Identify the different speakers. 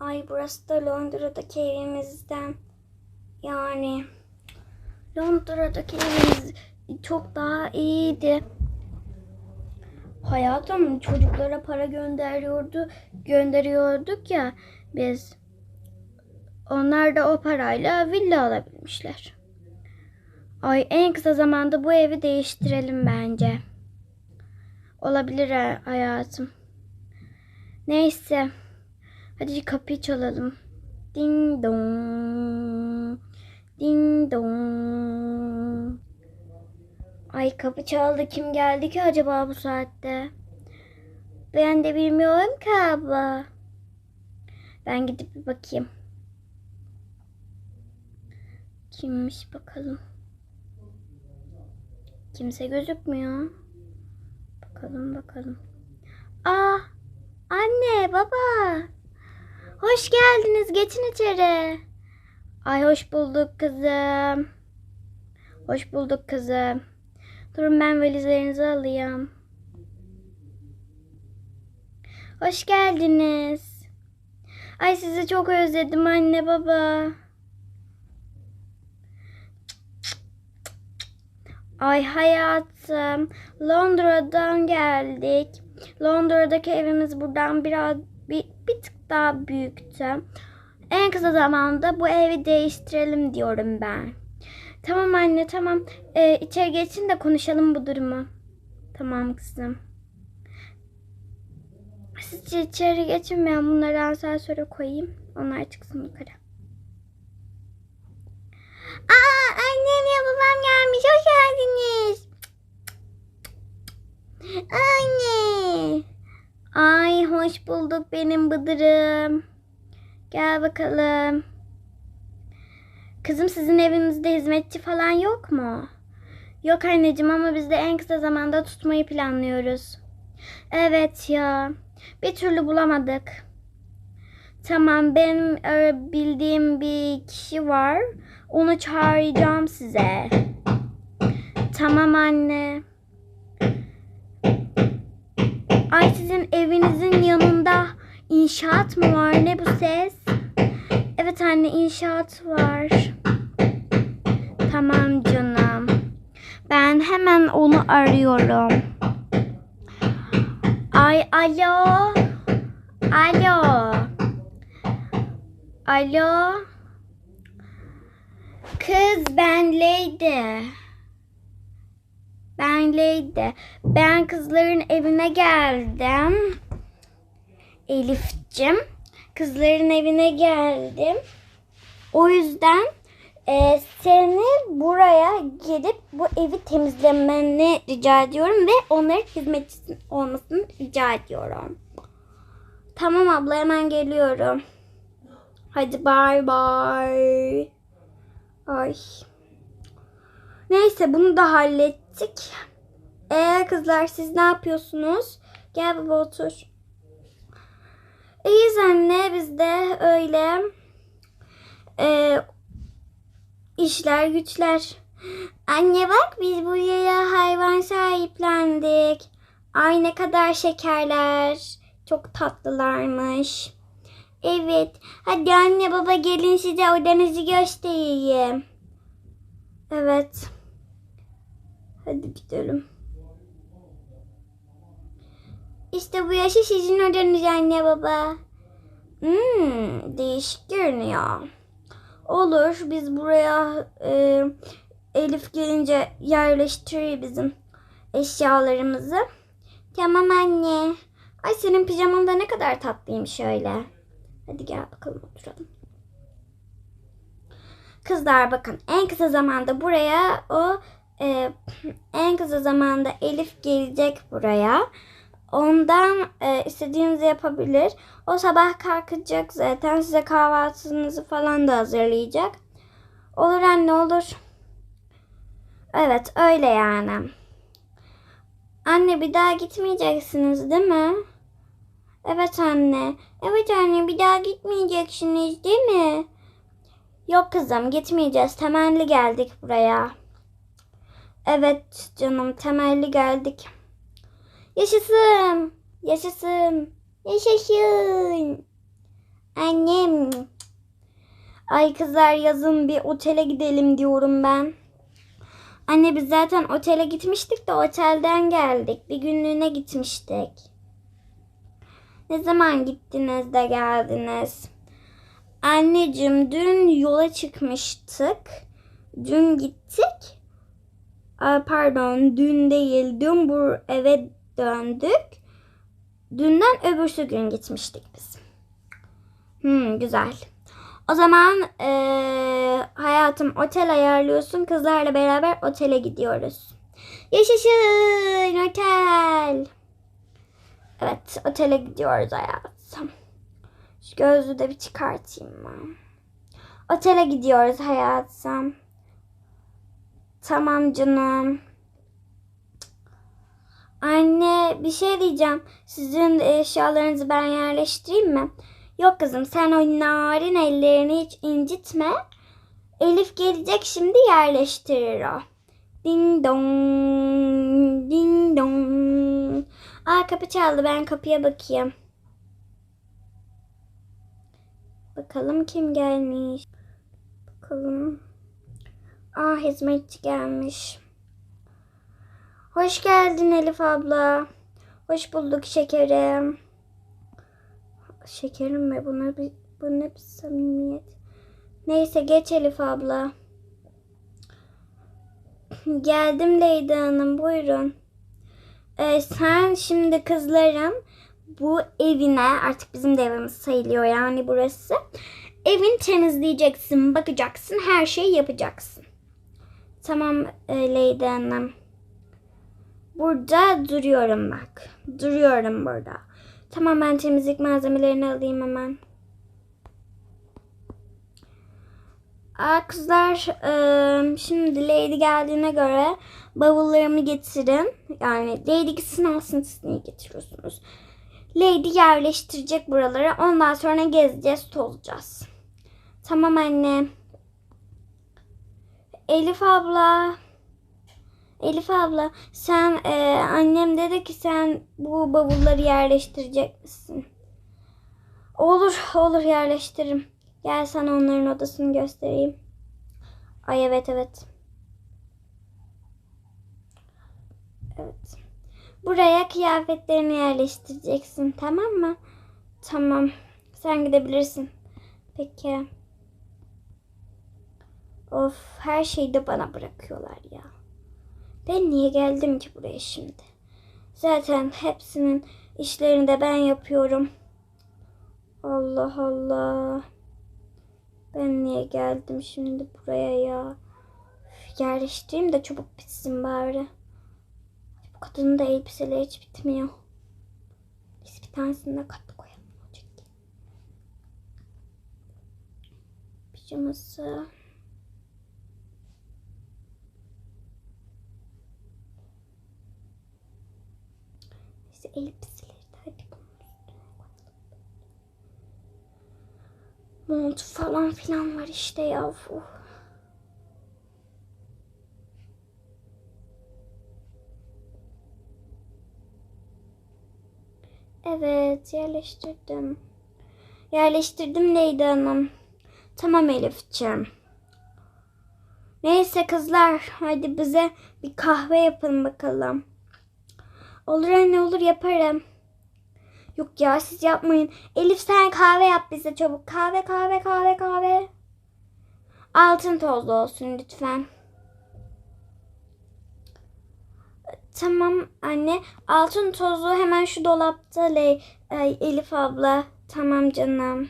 Speaker 1: Ay burası da Londra'daki evimizden. Yani Londra'daki evimiz çok daha iyiydi. Hayatım çocuklara para gönderiyordu, gönderiyorduk ya biz. Onlar da o parayla villa alabilmişler. Ay en kısa zamanda bu evi değiştirelim bence. Olabilir ha- hayatım. Neyse. Hadi kapıyı çalalım. Ding dong. Ding dong. Ay kapı çaldı. Kim geldi ki acaba bu saatte? Ben de bilmiyorum ki abla. Ben gidip bir bakayım. Kimmiş bakalım. Kimse gözükmüyor. Bakalım bakalım. Aa, anne, baba. Hoş geldiniz. Geçin içeri. Ay hoş bulduk kızım. Hoş bulduk kızım. Durun ben valizlerinizi alayım. Hoş geldiniz. Ay sizi çok özledim anne baba. Ay hayatım, Londra'dan geldik. Londra'daki evimiz buradan biraz bir, bir tık daha büyüktü. En kısa zamanda bu evi değiştirelim diyorum ben. Tamam anne tamam. Ee, içeri geçin de konuşalım bu durumu. Tamam kızım. Siz içeri geçin ben bunları asansöre koyayım. Onlar çıksın yukarı. Aa annem ya babam gelmiş. Hoş geldiniz. Anne. Ay hoş bulduk benim bıdırım. Gel bakalım. Kızım sizin evinizde hizmetçi falan yok mu? Yok anneciğim ama biz de en kısa zamanda tutmayı planlıyoruz. Evet ya. Bir türlü bulamadık. Tamam benim e, bildiğim bir kişi var. Onu çağıracağım size. Tamam anne. Sizin evinizin yanında inşaat mı var? Ne bu ses? Evet anne inşaat var. Tamam canım. Ben hemen onu arıyorum. Ay alo. Alo. Alo. Kız ben Lady. Ben Lady. Ben kızların evine geldim. Elif'cim. Kızların evine geldim. O yüzden e, seni buraya gelip bu evi temizlemeni rica ediyorum ve onların hizmetçisi olmasını rica ediyorum. Tamam abla hemen geliyorum. Hadi bay bay. Ay. Neyse bunu da hallettik. Ee kızlar siz ne yapıyorsunuz? Gel baba otur. İyiyiz anne biz de öyle. Ee, işler güçler. Anne bak biz buraya hayvan sahiplendik. Ay ne kadar şekerler. Çok tatlılarmış. Evet. Hadi anne baba gelin size odanızı göstereyim. Evet. Hadi gidelim. İşte bu yaşı sizin odanız anne baba. Hmm, değişik görünüyor. Olur biz buraya e, Elif gelince yerleştirir bizim eşyalarımızı. Tamam anne. Ay senin pijaman da ne kadar tatlıymış öyle. Hadi gel bakalım oturalım. Kızlar bakın en kısa zamanda buraya o e, en kısa zamanda Elif gelecek buraya. Ondan e, istediğinizi yapabilir. O sabah kalkacak zaten size kahvaltınızı falan da hazırlayacak. Olur anne olur. Evet öyle yani. Anne bir daha gitmeyeceksiniz değil mi? Evet anne. Evet anne bir daha gitmeyeceksiniz değil mi? Yok kızım gitmeyeceğiz. Temelli geldik buraya. Evet canım temelli geldik. Yaşasın. Yaşasın. Yaşasın. Annem. Ay kızlar yazın bir otele gidelim diyorum ben. Anne biz zaten otele gitmiştik de otelden geldik. Bir günlüğüne gitmiştik. Ne zaman gittiniz de geldiniz? Anneciğim dün yola çıkmıştık. Dün gittik. Pardon dün değil. Dün bu eve döndük. Dünden öbürsü gün gitmiştik biz. Hmm, güzel. O zaman eee, hayatım otel ayarlıyorsun. Kızlarla beraber otele gidiyoruz. Yaşasın otel. Evet otele gidiyoruz hayatım. Şu gözlüğü de bir çıkartayım ben. Otele gidiyoruz hayatım. Tamam canım. Anne bir şey diyeceğim. Sizin eşyalarınızı ben yerleştireyim mi? Yok kızım sen o narin ellerini hiç incitme. Elif gelecek şimdi yerleştirir o. Ding dong, ding dong. Aa kapı çaldı ben kapıya bakayım. Bakalım kim gelmiş. Bakalım. Aa hizmetçi gelmiş. Hoş geldin Elif abla. Hoş bulduk şekerim. Şekerim mi? Buna bir, bu ne bir samimiyet. Neyse geç Elif abla. Geldim Leyda Hanım buyurun. Ee, sen şimdi kızlarım bu evine artık bizim de evimiz sayılıyor yani burası. Evin temizleyeceksin, bakacaksın, her şeyi yapacaksın. Tamam e, Hanım. Burada duruyorum bak. Duruyorum burada. Tamam ben temizlik malzemelerini alayım hemen. Aa, kızlar eee, şimdi Lady geldiğine göre bavullarımı getirin. Yani Lady gitsin alsın siz niye getiriyorsunuz? Lady yerleştirecek buraları. Ondan sonra gezeceğiz tozacağız. Tamam anne. Elif abla. Elif abla sen eee, annem dedi ki sen bu bavulları yerleştirecek misin? Olur olur yerleştiririm. Gel sana onların odasını göstereyim. Ay evet evet. Evet. Buraya kıyafetlerini yerleştireceksin tamam mı? Tamam. Sen gidebilirsin. Peki. Of her şeyi de bana bırakıyorlar ya. Ben niye geldim ki buraya şimdi? Zaten hepsinin işlerini de ben yapıyorum. Allah Allah. Ben niye geldim şimdi buraya ya? Yerleştireyim de çabuk bitsin bari. Bu kadının da elbiseleri hiç bitmiyor. Biz bir tanesini de katlı koyalım. olacak? Pijaması. Neyse elbiseleri de. Mont falan filan var işte ya. Evet yerleştirdim. Yerleştirdim Leyla Hanım. Tamam Elif'ciğim. Neyse kızlar hadi bize bir kahve yapın bakalım. Olur anne olur yaparım. Yok ya siz yapmayın. Elif sen kahve yap bize çabuk. Kahve kahve kahve kahve. Altın tozlu olsun lütfen. Tamam anne. Altın tozu hemen şu dolapta Le ay, Elif abla. Tamam canım.